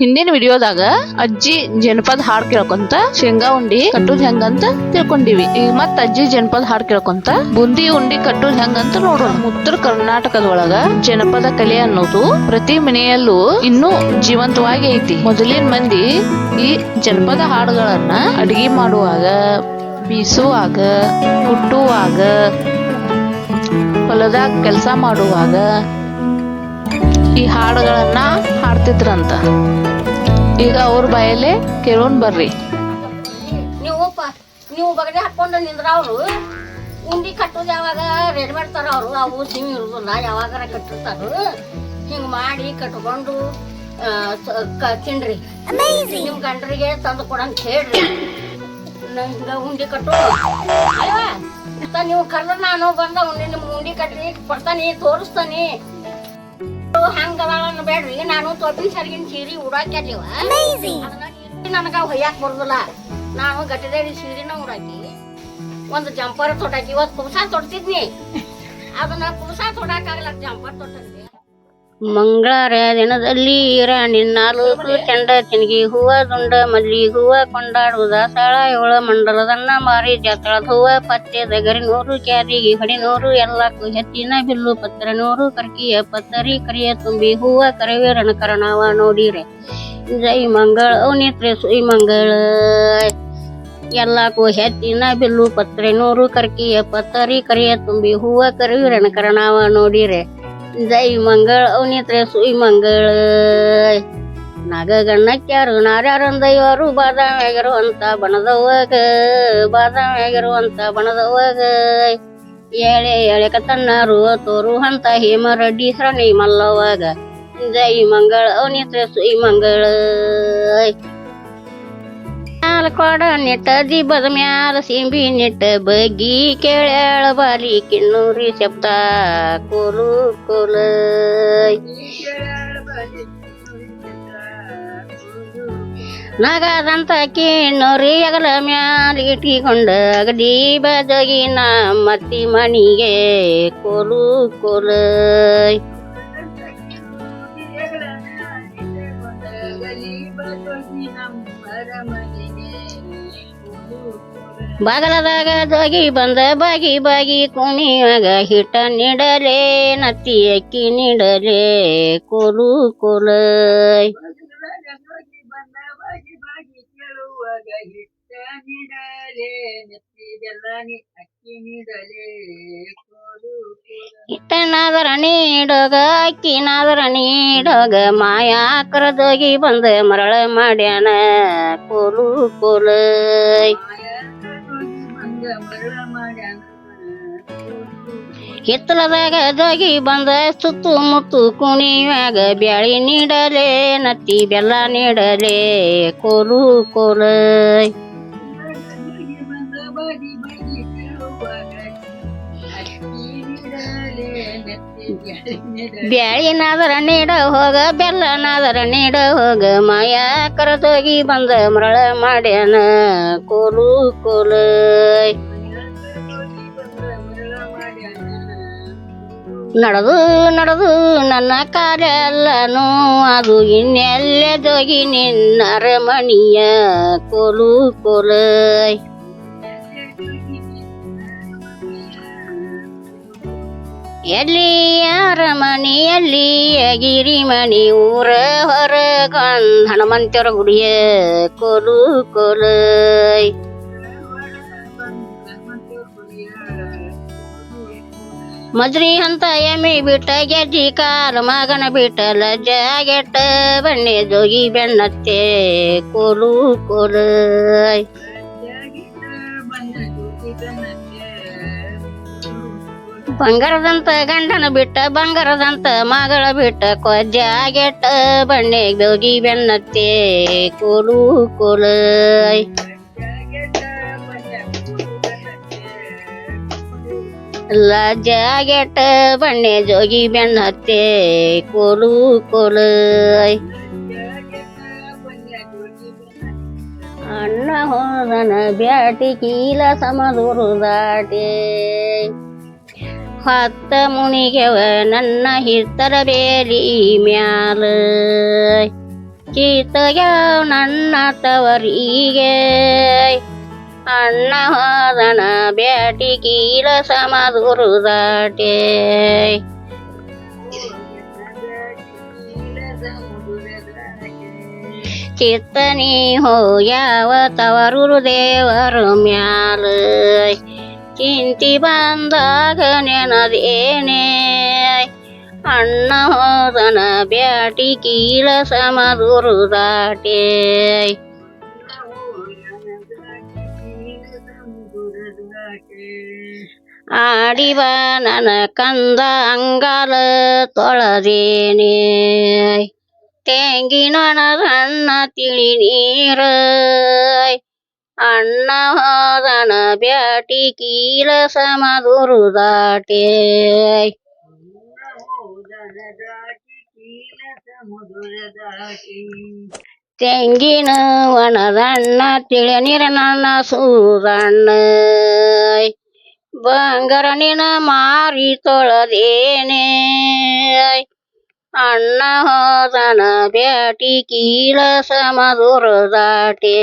ಹಿಂದಿನ ವಿಡಿಯೋದಾಗ ಅಜ್ಜಿ ಜನಪದ ಹಾಡ್ ಕೇಳ್ಕೊಂತ ಶೇಂಗಾ ಉಂಡಿ ಕಟ್ಟುದ್ ಹೆಂಗಂತ ತಿಳ್ಕೊಂಡಿವಿ. ಈಗ ಮತ್ತ ಅಜ್ಜಿ ಜನಪದ ಹಾಡ್ ಕೇಳ್ಕೊಂತ ಬುಂದಿ ಉಂಡಿ ಕಟ್ಟುದ್ ಹೆಂಗಂತ ನೋಡೋಣ. ಉತ್ತರ ಕರ್ನಾಟಕದೊಳಗ ಜನಪದ ಕಲೆ ಅನ್ನೋದು ಪ್ರತಿ ಮನೆಯಲ್ಲೂ ಇನ್ನೂ ಜೀವಂತವಾಗಿ ಐತಿ. ಮೊದಲಿನ ಮಂದಿ ಈ ಜನಪದ ಹಾಡುಗಳನ್ನ ಅಡಿಗೆ ಮಾಡುವಾಗ, ಬೀಸುವಾಗ, ಕುಟ್ಟುವಾಗ, ಹೊಲದಾಗ ಕೆಲಸ ಮಾಡುವಾಗ ಈ ಹಾಡುಗಳನ್ನ ಹಾಡ್ತಿದ್ರಂತ. ಈಗ ಅವ್ರ ಬಾಯಲ್ಲಿ ಕೇಳೋಣ ಬರ್ರಿ. ನೀವು ಪ ನೀವು ಬಗಡೆ ಹಾಕೊಂಡು ನಿಂದ್ರ ಅವರು ಉಂಡಿ ಕಟ್ಟೋದು ಯಾವಾಗ ರೆಡಿ ಮಾಡ್ತಾರ ಅವರು ಅವು ಸಿಮ್ ಇರುದಿಲ್ಲ ಯಾವಾಗಾರ ಕಟ್ಟಿರ್ತಾರ. ಹಿಂಗ್ ಮಾಡಿ ಕಟ್ಕೊಂಡು ಆ, ಸ- ಕ- ತಿನ್ರಿ. ನಿಮ್ ಗಂಡರಿಗೆ ತಂದು ಕೊಡಂತ ಹೇಳ್ರಿ. ನಂಗ ಹಿಂಗ ಉಂಡಿ ಕಟ್ಟು ನೀವು ಕರ್ದ ನಾನು ಬಂದ ಉಂಡಿ ನಿಮ್ ಉಂಡಿ ಕಟ್ಟಿ ಕೊಡ್ತಾನಿ ತೋರಿಸ್ತಾನಿ. ಹಂಗ ಬೇಡ್ರಿ. ನಾನು ತೊಟ್ಟಿನ ಸರಿಗಿನ ಸೀರೆ ಉಡಾಕ್ಯಾಲಿವ ನನಗ ಹೊಯ್ಯಾಕ್ ಬರುದಿಲ್ಲ. ನಾನು ಗಟ್ಟಿದೇಡಿ ಸೀರೆನ ಉಡಾಕಿ ಒಂದು ಜಂಪರ್ ತೊಡಾಕಿ ಇವತ್ತು ಕುಬ್ಸ ತೊಡ್ತಿದ್ನಿ ಅದನ್ನ ಕುಬ್ಸ ತೊಡಾಕಾಗಲ್ಲ ಜಂಪರ್ ತೊಟ್ಟಿದ್ವಿ ಮಂಗಳಾರ ದಿನದಲ್ಲಿ ನಾಲ್ಕು ಚಂಡ ಚಿನಗಿ ಹೂವ ದುಂಡ ಮಲ್ಲಿ ಹೂವ ಕೊಂಡಾಡು ದಾಸಾಳ ಏಳ ಮಂಡಲದನ್ನ ಮಾರಿ ಜಾತಳದ ಹೂವ ಪತ್ತೆ ದಗರಿ ನೂರು, ಕ್ಯಾರಿಗೆ ಹೊಡಿನೂರು ಎಲ್ಲಕ್ಕೂ ಹೆಚ್ಚಿನ ಬಿಲ್ಲು ಪತ್ರ ನೂರು, ಕರ್ಕಿಯ ಪತ್ತರಿ ಕರಿಯ ತುಂಬಿ ಹೂವ ಕರವೇ ರಣಕರಣವ ನೋಡಿರೆ. ಜೈ ಮಂಗಳ ಅವನಿತ್ರೆ ಸುಯ್ ಮಂಗಳ. ಎಲ್ಲಕ್ಕೂ ಹೆಚ್ಚಿನ ಬಿಲ್ಲು ಪತ್ರೆ ನೂರು, ಕರ್ಕಿಯ ಪತ್ತರಿ ಕರಿಯ ತುಂಬಿ ಹೂವ ಕರವೀರನ ರಣಕರಣವ ನೋಡಿರೆ. ಜೈ ಮಂಗಳ ಅವನಿತ್ರೆ ಸುಯ್ ಮಂಗಳ ನಾಗಗಣ್ಣಕ್ಯಾರು ನಾರ್ಯಾರಂದಯ್ಯವರು ಬಾದಾಮ್ಯಾಗಿರುವಂತ ಬಣದವ್ವಗ ಬಾದಾಮ್ಯಾಗಿರುವಂತ ಬಣದವ್ವಗ ಎಳೆ ಎಳೆ ಕತನ್ನಾರು ತೋರು ಹಂತ ಹೇಮರೆಡ್ಡಿ ಸರಣಿ ಮಲ್ಲವ್ವಗ ಜೈ ಮಂಗಳ ಅವನಿತ್ರೆ ಸುಯ್ ಮಂಗಳ ಮ್ಯಾಲ ಕೊಡ ನೆಟ್ಟ ದಿಬ್ಬದ ಮ್ಯಾಲ ಸಿಂಬಿ ನೆಟ್ಟ ಬಗ್ಗಿ ಕೇಳ ಬಾಲಿ ಕಿನ್ನೂರಿ ಶಬ್ದ ಕೋಲು ಕೋಲ. ನಗದಂತ ಕಿನ್ನೂರಿ ಅಗಲ ಮ್ಯಾಲ ಇಟ್ಟಿಕೊಂಡ ಅಗದಿ ಬಜಗಿನ ಮತ್ತಿ ಮಣಿಗೆ ಕೋಲು ಕೋಲ. ಬಾಗಲದಾಗ ಜೋಗಿ ಬಂದ ಬಾಗಿ ಬಾಗಿ ಕುಣಿಯಾಗ ಹಿಟ್ಟ ನೀಡಲೆ, ನತ್ತಿ ಅಕ್ಕಿ ನೀಡಲೆ, ಕೋಲು ಕೋಲ. ಹಿಟ್ಟನಾದರ ನೀಡೋಗ ಅಕ್ಕಿನಾದರ ನೀಡೋಗ ಮಾಯಾಕರ ಜೋಗಿ ಬಂದ ಮರಳ ಮಾಡ್ಯಾನ, ಕೋಲು ಕೋಲ. ಹಿತ್ತಲದಾಗ ಜೋಗಿ ಬಂದ ಸುತ್ತು ಮುತ್ತು ಕುಣಿಯಾಗ ಬ್ಯಾಳಿ ನೀಡಲೆ ನತ್ತಿ ಬೆಲ್ಲ ನೀಡಲೆ ಕೋಲು ಕೋಲ. ಬ್ಯಾಳಿನಾದರ ನೀಡ ಹೋಗ, ಬೆಲ್ಲನಾದರ ನೀಡ ಹೋಗ, ಮಾಯಾ ಕರೆದೋಗಿ ಬಂದ ಮರಳ ಮಾಡ್ಯಾನ ಕೋಲು ಕೋಲ. ನಡೆದು ನಡೆದು ನನ್ನ ಕಾಲೆಲ್ಲನೂ ಅದು ಇನ್ನೆಲ್ಲ ಜೋಗಿ ನಿನ್ನ ಅರಮಣಿಯ ಕೋಲು ಕೋಲ. ಎಲ್ಲಿ ಅರಮಣಿ ಎಲ್ಲಿ ಗಿರಿಮಣಿ ಊರ ಹೊರಗೊಂದ್ ಹನುಮಂತರ ಗುಡಿಯ ಕೊಲು ಕೋಲ. ಮದ್ರಿ ಅಂತ ಎಮ್ಮಿ ಬಿಟ್ಟ ಗೆಜ್ಜಿ ಕಾಲ ಮಗನ ಬಿಟ್ಟ ಲಜ್ಜ ಗೆಟ್ಟ ಬಣ್ಣೆ ಜೋಗಿ ಬೆನ್ನತ್ತೆ ಕೋಲು ಕೋಲ. ಬಂಗಾರದಂತ ಗಂಡನ ಬಿಟ್ಟ, ಬಂಗಾರದಂತ ಮಗಳ ಬಿಟ್ಟ, ಕೊಜ್ಜ ಗೆಟ್ಟ ಬಣ್ಣೆ ಜೋಗಿ ಬೆನ್ನತ್ತೆ ಕೋಲು ಕೋಲ. ಲಜ್ಜಾಗೆಟ್ಟ ಬಣ್ಣೆ ಜೋಗಿ ಬೆನ್ನತ್ತೆ ಕೊಲು ಕೋಲ. ಅಣ್ಣ ಹೋದನ ಬ್ಯಾಟಿ ಕೀಲ ಸಮದೂರು ದಾಟೆ. ಹತ್ತ ಮುನಿಗೆವ ನನ್ನ ಹಿತ್ತರ ಬೇಲಿ ಮ್ಯಾಲ ಚೀತಗ್ಯಾವ ನನ್ನ ತವರಿಗೆ ಅಣ್ಣ ಹೋದನ ಬ್ಯಾಟಿ ಕೀಲ ಸಮದುರು ದಾಟೆ ಚಿತ್ತನಿ ಹೋಗ್ಯಾವ ತವರು ದೇವರ ಮ್ಯಾಲ ಚಿಂತಿ ಬಂದಾಗ ನೆನದೇನೆ ಅಣ್ಣ ಹೋದನ ಬ್ಯಾಟಿ ಕೀಲ ಸಮದುರು ದಾಟೆ ಆಡಿವ ನನ್ನ ಕಂದ ಅಂಗಾಲ ತೊಳೆದೇನೆ ತೆಂಗಿನ ಸಣ್ಣ ತಿಳಿ ನೀರ ಅಣ್ಣ ಹೋದನ ಬ್ಯಾಟಿ ಕೀಲ ಸಮದುರು ದಾಟೆ. ತೆಂಗಿನ ಒಣದಣ್ಣ ತಿಳಿ ನೀರನ ನನ್ನ ಸೂರಣ್ಣ ಬಂಗಾರನಿನ ಮಾರಿ ತೊಳದೇನೆ. ಅಣ್ಣ ಹೋದನ ಬ್ಯಾಟಿ ಕೀಲ ಸಮದುರು ದಾಟೆ.